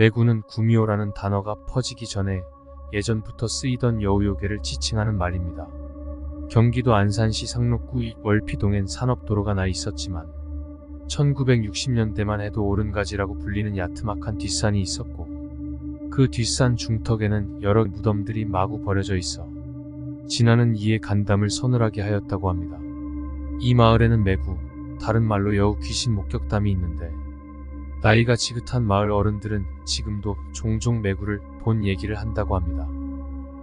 매구는 구미호라는 단어가 퍼지기 전에 예전부터 쓰이던 여우요괴를 지칭하는 말입니다. 경기도 안산시 상록구 월피동엔 산업도로가 나 있었지만 1960년대만 해도 오른가지라고 불리는 야트막한 뒷산이 있었고 그 뒷산 중턱에는 여러 무덤들이 마구 버려져 있어 진화는 이에 간담을 서늘하게 하였다고 합니다. 이 마을에는 매구, 다른 말로 여우 귀신 목격담이 있는데 나이가 지긋한 마을 어른들은 지금도 종종 매구를 본 얘기를 한다고 합니다.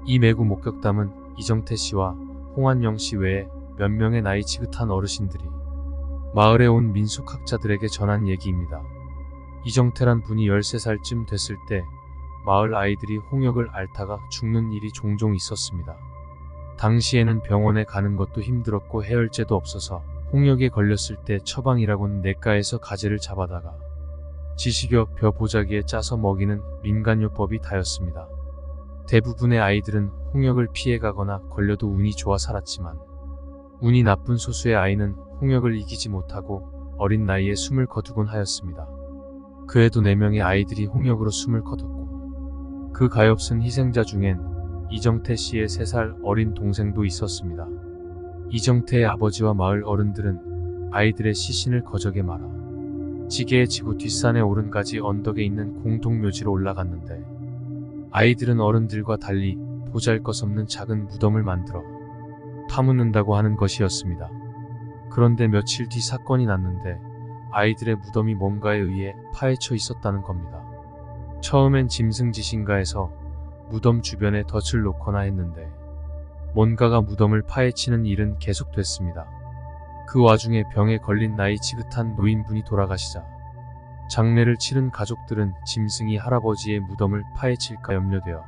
이 매구 목격담은 이정태 씨와 홍한영 씨 외에 몇 명의 나이 지긋한 어르신들이 마을에 온 민속학자들에게 전한 얘기입니다. 이정태란 분이 13살쯤 됐을 때 마을 아이들이 홍역을 앓다가 죽는 일이 종종 있었습니다. 당시에는 병원에 가는 것도 힘들었고 해열제도 없어서 홍역에 걸렸을 때 처방이라고는 내과에서 가재를 잡아다가 지식여 벼 보자기에 짜서 먹이는 민간요법이 다였습니다. 대부분의 아이들은 홍역을 피해가거나 걸려도 운이 좋아 살았지만 운이 나쁜 소수의 아이는 홍역을 이기지 못하고 어린 나이에 숨을 거두곤 하였습니다. 그에도 4명의 아이들이 홍역으로 숨을 거뒀고 그 가엾은 희생자 중엔 이정태 씨의 3살 어린 동생도 있었습니다. 이정태의 아버지와 마을 어른들은 아이들의 시신을 거적에 말아 지게에 지고 뒷산에 오른 가지 언덕에 있는 공동묘지로 올라갔는데 아이들은 어른들과 달리 보잘것없는 작은 무덤을 만들어 파묻는다고 하는 것이었습니다. 그런데 며칠 뒤 사건이 났는데 아이들의 무덤이 뭔가에 의해 파헤쳐 있었다는 겁니다. 처음엔 짐승짓인가 해서 무덤 주변에 덫을 놓거나 했는데 뭔가가 무덤을 파헤치는 일은 계속됐습니다. 그 와중에 병에 걸린 나이 지긋한 노인분이 돌아가시자 장례를 치른 가족들은 짐승이 할아버지의 무덤을 파헤칠까 염려되어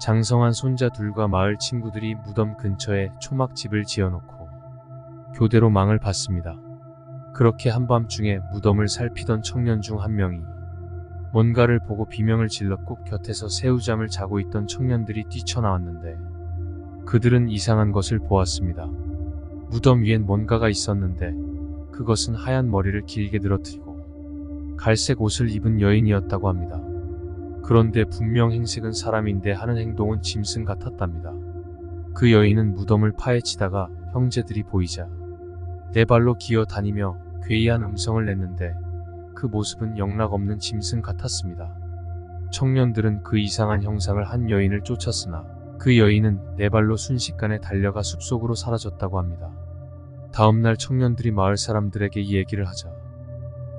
장성한 손자 둘과 마을 친구들이 무덤 근처에 초막집을 지어놓고 교대로 망을 봤습니다. 그렇게 한밤중에 무덤을 살피던 청년 중 한 명이 뭔가를 보고 비명을 질렀고 곁에서 새우잠을 자고 있던 청년들이 뛰쳐나왔는데 그들은 이상한 것을 보았습니다. 무덤 위엔 뭔가가 있었는데 그것은 하얀 머리를 길게 늘어뜨리고 갈색 옷을 입은 여인이었다고 합니다. 그런데 분명 행색은 사람인데 하는 행동은 짐승 같았답니다. 그 여인은 무덤을 파헤치다가 형제들이 보이자 네 발로 기어 다니며 괴이한 음성을 냈는데 그 모습은 영락없는 짐승 같았습니다. 청년들은 그 이상한 형상을 한 여인을 쫓았으나 그 여인은 네 발로 순식간에 달려가 숲속으로 사라졌다고 합니다. 다음날 청년들이 마을 사람들에게 이 얘기를 하자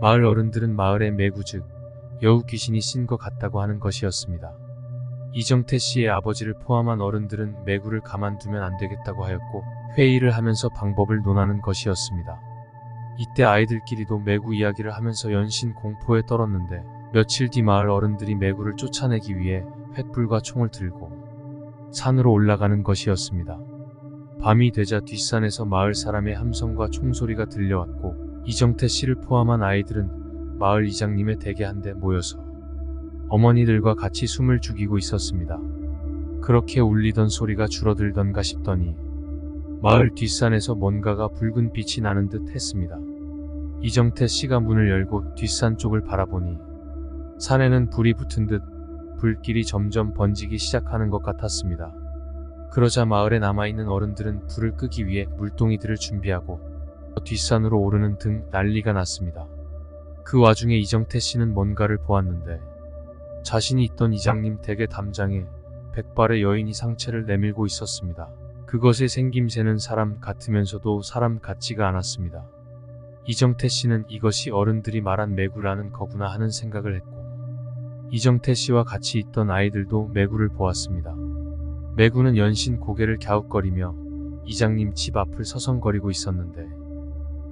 마을 어른들은 마을의 매구 즉 여우 귀신이 신 것 같다고 하는 것이었습니다. 이정태 씨의 아버지를 포함한 어른들은 매구를 가만두면 안 되겠다고 하였고 회의를 하면서 방법을 논하는 것이었습니다. 이때 아이들끼리도 매구 이야기를 하면서 연신 공포에 떨었는데 며칠 뒤 마을 어른들이 매구를 쫓아내기 위해 횃불과 총을 들고 산으로 올라가는 것이었습니다. 밤이 되자 뒷산에서 마을 사람의 함성과 총소리가 들려왔고 이정태 씨를 포함한 아이들은 마을 이장님의 댁에 한데 모여서 어머니들과 같이 숨을 죽이고 있었습니다. 그렇게 울리던 소리가 줄어들던가 싶더니 마을 뒷산에서 뭔가가 붉은 빛이 나는 듯 했습니다. 이정태 씨가 문을 열고 뒷산 쪽을 바라보니 산에는 불이 붙은 듯 불길이 점점 번지기 시작하는 것 같았습니다. 그러자 마을에 남아있는 어른들은 불을 끄기 위해 물동이들을 준비하고 뒷산으로 오르는 등 난리가 났습니다. 그 와중에 이정태 씨는 뭔가를 보았는데 자신이 있던 이장님 댁의 담장에 백발의 여인이 상체를 내밀고 있었습니다. 그것의 생김새는 사람 같으면서도 사람 같지가 않았습니다. 이정태 씨는 이것이 어른들이 말한 매구라는 거구나 하는 생각을 했고 이정태 씨와 같이 있던 아이들도 매구를 보았습니다. 매구는 연신 고개를 갸웃거리며 이장님 집 앞을 서성거리고 있었는데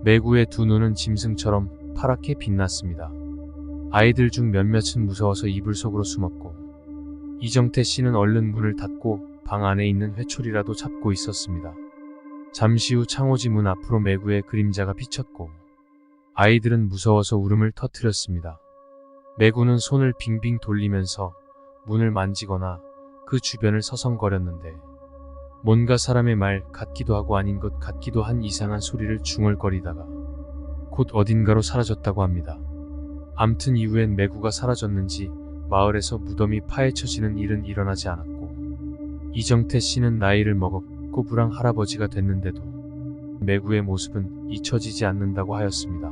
매구의 두 눈은 짐승처럼 파랗게 빛났습니다. 아이들 중 몇몇은 무서워서 이불 속으로 숨었고 이정태 씨는 얼른 문을 닫고 방 안에 있는 회초리라도 잡고 있었습니다. 잠시 후 창호지 문 앞으로 매구의 그림자가 비쳤고 아이들은 무서워서 울음을 터뜨렸습니다. 매구는 손을 빙빙 돌리면서 문을 만지거나 그 주변을 서성거렸는데 뭔가 사람의 말 같기도 하고 아닌 것 같기도 한 이상한 소리를 중얼거리다가 곧 어딘가로 사라졌다고 합니다. 암튼 이후엔 매구가 사라졌는지 마을에서 무덤이 파헤쳐지는 일은 일어나지 않았고 이정태 씨는 나이를 먹었고 불황 할아버지가 됐는데도 매구의 모습은 잊혀지지 않는다고 하였습니다.